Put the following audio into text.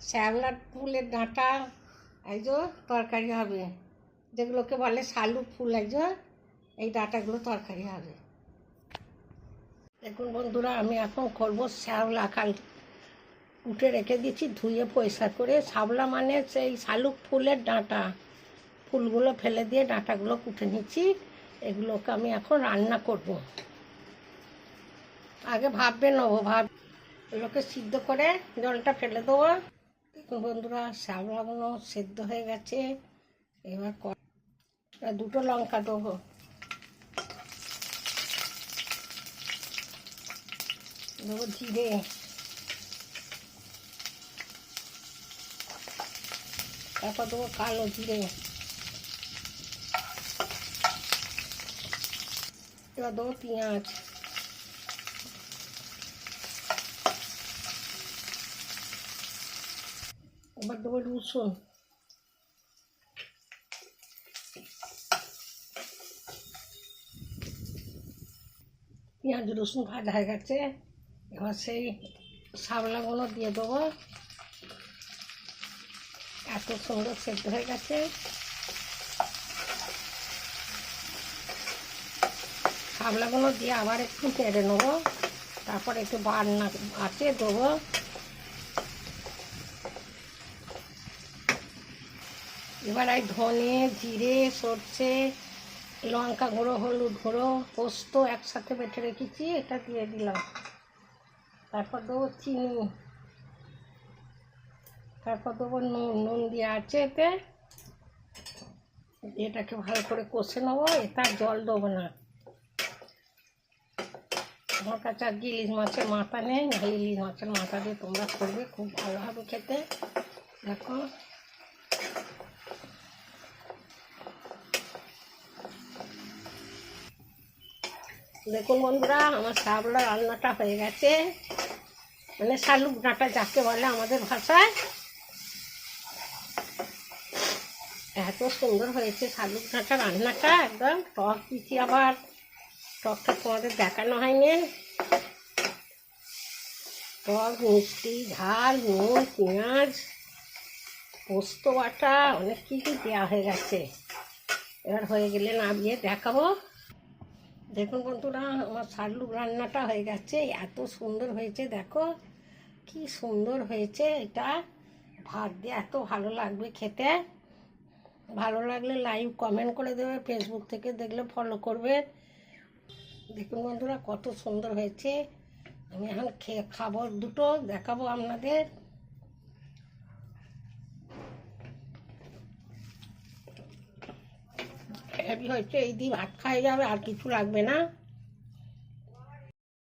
শ্যাওলার ফুলের ডাঁটা যে তরকারি হবে। যেগুলোকে বলে শালুক ফুল, এই এই ডাঁটাগুলো তরকারি হবে। দেখুন বন্ধুরা, আমি এখন করব শ্যাওলা কাল উঠে রেখে দিচ্ছি, ধুয়ে পরিষ্কার করে। শাওলা মানে সেই শালুক ফুলের ডাঁটা। ফুলগুলো ফেলে দিয়ে ডাঁটাগুলো কুটে নিচ্ছি। এগুলোকে আমি এখন রান্না করব। আগে ভাববে, নেব ভাব। এগুলোকে সিদ্ধ করে জলটা ফেলে দেবো। দেখুন বন্ধুরা শ্যাওলাগুলো সেদ্ধ হয়ে গেছে। এবার দুটো লঙ্কা দেবো। দেবো জিরে। তারপর দেবো কালো জিরে। এবার দেবো পেঁয়াজ। এবার দেবো রসুন পেঁয়াজ রসুন ভাজা হয়ে গেছে এবার সেই শাবলাগুলো দিয়ে দেবো এত সুন্দর সেদ্ধ হয়ে গেছে শাবলাগুলো দিয়ে আবার একটু নেড়ে নেব তারপর একটু বান্না আছে দেবো এবার এই ধনে, জিরে, সর্ষে, লঙ্কা গুঁড়ো, হলুদ গুঁড়ো, পোস্ত একসাথে বেটে রেখেছি, এটা দিয়ে দিলাম। তারপর দেবো চিনি। তারপর দেবো নুন। নুন দিয়ে আছে এতে। এটাকে ভালো করে কষে নেব এটা জল দেবো না। আমার কাছে আর ইলিশ মাছের মাথা নেই, নাহলে ইলিশ মাছের মাথা দিয়ে তোমরা করবে, খুব ভালো হবে খেতে। দেখো। দেখুন বন্ধুরা, আমার শাবলা রান্নাটা হয়ে গেছে। মানে শালুক ডাঁটা যাকে বলে আমাদের ভাষায়। এত সুন্দর হয়েছে শালুক ডাঁটা রান্নাটা, একদম টক দিচ্ছি আবার। টকটা তোমাদের দেখানো হয়নি। টক, মিষ্টি, ঝাল, নুন, পেঁয়াজ, পোস্ত বাটা, অনেক কিছু দেওয়া হয়ে গেছে। এবার হয়ে গেলে নামিয়ে দেখাবো। দেখুন বন্ধুরা, আমার শালুক রান্নাটা হয়ে গেছে, এত সুন্দর হয়েছে, দেখো। কি সুন্দর হয়েছে এটা। ভাত দিয়ে এত ভালো লাগবে খেতে। ভালো লাগলে লাইভ কমেন্ট করে দেবে ফেসবুক থেকে দেখলে ফলো করবে। দেখুন বন্ধুরা, কত সুন্দর হয়েছে। আমি এখন খেয়ে খাব দুটো, দেখাবো আপনাদের। হেভি হয়েছে এই দিয়ে ভাত খাওয়া যাবে আর কিছু লাগবে না।